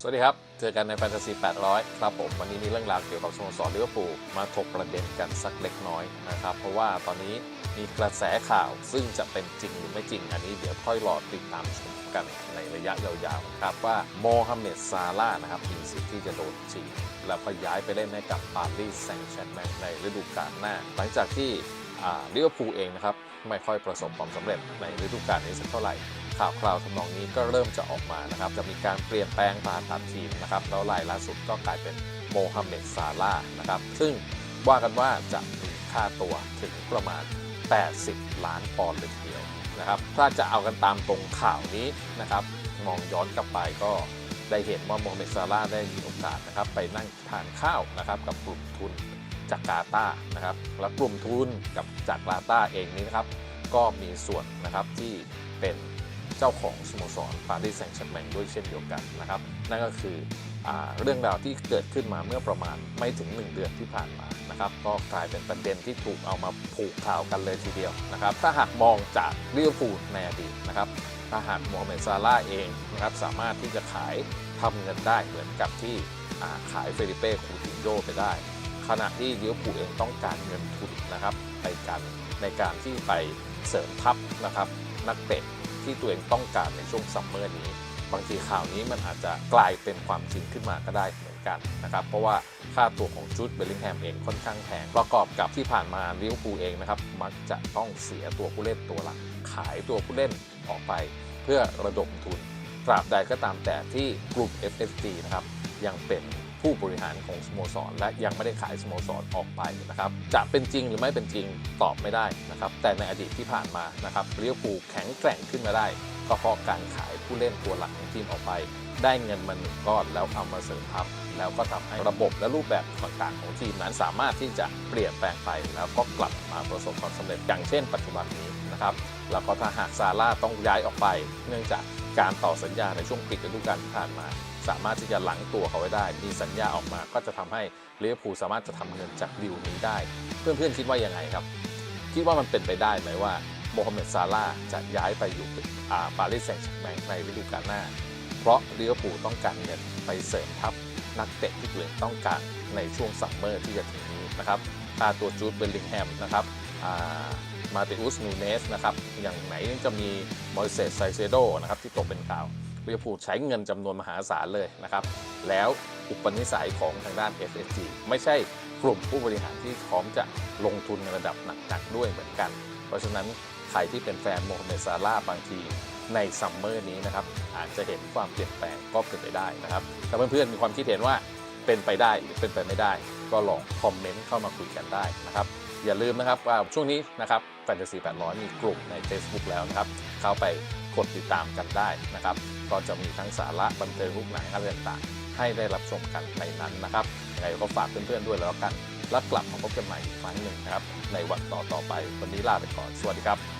สวัสดีครับ เจอกันในแฟนตาซี 800 ครับผม วันนี้มีเรื่องราวเกี่ยวกับสโมสรลิเวอร์พูลมาถกประเด็นกันสักเล็กน้อยนะครับ เพราะว่าตอนนี้มีกระแสข่าวซึ่งจะเป็นจริงหรือไม่จริง อันนี้เดี๋ยวค่อยรอติดตามชมกันในระยะยาวๆครับว่าโมฮัมเหม็ดซาร่าห์นะครับมีสิทธิ์ที่จะโดนฉีกแล้วก็ย้ายไปเล่นให้กับปารีสแซงต์แชร์แมงในฤดูกาลหน้า หลังจากที่อ่าลิเวอร์พูลเองนะครับ ไม่ค่อยประสบความสำเร็จในฤดูกาลนี้สักเท่าไหร่ ข่าวคราวทำนองนี้ก็เริ่มจะออกมานะครับ จะมีการเปลี่ยนแปลงผ่านผ่านทีมนะครับ แล้วรายล่าสุดก็กลายเป็นโมฮัมเหม็ดซาร่านะครับ ซึ่งว่ากันว่าจะมีค่าตัวถึงประมาณ 80 ล้านปอนด์เลยทีเดียวนะครับ ถ้าจะเอากันตามตรงข่าวนี้นะครับ มองย้อนกลับไปก็ได้เห็นว่าโมฮัมเหม็ดซาร่าได้มีโอกาสนะครับ ไปนั่งทานข้าวนะครับกับกลุ่มทุน จากกาตานะครับ และกลุ่มทุนกับจากกาตาเองนี้นะครับ ก็มีส่วนนะครับที่เป็นเจ้าของสโมสรปารีสแซงต์แชร์แมงด้วยเช่นเดียวกันนะครับ นั่นก็คืออเรื่องราวที่เกิดขึ้นมาเมื่อประมาณไม่ถึง 1 เดือนที่ผ่านมานะครับ ก็กลายเป็นประเด็นที่ถูกเอามาผูกข่าวกันเลยทีเดียวนะครับ ถ้าหากมองจากลิเวอร์พูลในอดีตนะครับถ้าหากโมฮัมเหม็ดซาร่าเองนะครับสามารถที่จะขายทำเงินได้เหมือนกับที่ขายเฟริเป้คูตินโยไปได้ ขณะที่ลิเวอร์พูลเองต้องการเงินทุนนะครับในการในการที่ไปเสริมทัพนะครับนักเตะที่ตัวเองต้องการในช่วงซัมเมอร์นี้ บางทีข่าวนี้มันอาจจะกลายเป็นความจริงขึ้นมาก็ได้เหมือนกันนะครับ เพราะว่าค่าตัวของจูดเบลลิงแฮมเองค่อนข้างแพงประกอบกับที่ผ่านมาลิเวอร์พูลเองนะครับมักจะต้องเสียตัวผู้เล่นตัวหลักขายตัวผู้เล่นออกไป เพื่อระดมทุนตราบใดก็ตามแต่ที่กลุ่ม FSG นะครับยังเป็น ผู้บริหารของสโมสร และยังไม่ได้ขายสโมสรออกไปนะครับจะเป็นจริงหรือไม่เป็นจริงตอบไม่ได้นะครับแต่ในอดีตที่ผ่านมานะครับลิเวอร์พูแข็งแกร่งขึ้นมาได้ ก็เพราะการขายผู้เล่นตัวหลักของทีมออกไป ได้เงินมาหนึ่งก้อนแล้วเอามาเสริมทัพแล้วก็ทำให้ระบบและรูปแบบต่างๆของทีมนั้นสามารถที่จะเปลี่ยนแปลงไป แล้วก็กลับมาประสบความสำเร็จอย่างเช่น ปัจจุบันนี้นะครับแล้วก็ถ้าหากซาร่าต้องย้ายออกไป เนื่องจาก การต่อสัญญาในช่วงปิดฤดูกาลที่ผ่านมา สามารถที่จะหลังตัวเขาไว้ได้ มีสัญญาออกมาก็จะทำให้ลิเวอร์พูลสามารถจะทำเงินจากดีลนี้ได้ เพื่อนๆคิดว่ายังไงครับ คิดว่ามันเป็นไปได้ไหมว่าโมฮัมเหม็ดซาร่าจะย้ายไปอยู่าปารีสแซงต์แชร์แมงในฤดูกาลหน้า เพราะลิเวอร์พูลต้องการเงินไปเสริมทัพนักเตะที่ตัวเองต้องการในช่วงซัมเมอร์ที่จะถึงนี้นะครับค่าตัวจูดเบลลิงแฮมนะครับ มาติอุสนูเนสนะครับอย่างไหนจะมีมอยเซสไซเซโดนะครับที่ตกเป็นข่าวลิเวอร์พูลใช้เงินจำนวนมหาศาลเลยนะครับ แล้วอุปนิสัยของทางด้าน FSG ไม่ใช่กลุ่มผู้บริหารที่พร้อมจะลงทุนในระดับหนักๆด้วยเหมือนกัน เพราะฉะนั้นใครที่เป็นแฟนโมฮัมเหม็ดซาร่าบางทีในซัมเมอร์นี้นะครับอาจจะเห็นความเปลี่ยนแปลงก็เป็นไปได้นะครับ ถ้าเพื่อนๆมีความคิดเห็นว่าเป็นไปได้หรือเป็นไปไม่ได้ ก็ลองคอมเมนต์เข้ามาคุยกันได้นะครับ อย่าลืมนะครับว่าช่วงนี้นะครับแฟนตาซี800 มีกลุ่มใน Facebook แล้วนะครับ เข้าไปกดติดตามกันได้นะครับ ก็จะมีทั้งสาระบันเทิงลูกหนังอะไรต่างๆ ให้ได้รับชมกันในนั้นนะครับยังไงก็ฝากเพื่อนๆด้วยแล้วกัน แล้วกลับมาพบกันใหม่อีกครั้งหนึ่งนะครับ ในวันต่อๆไปวันนี้ลาไปก่อนสวัสดีครับ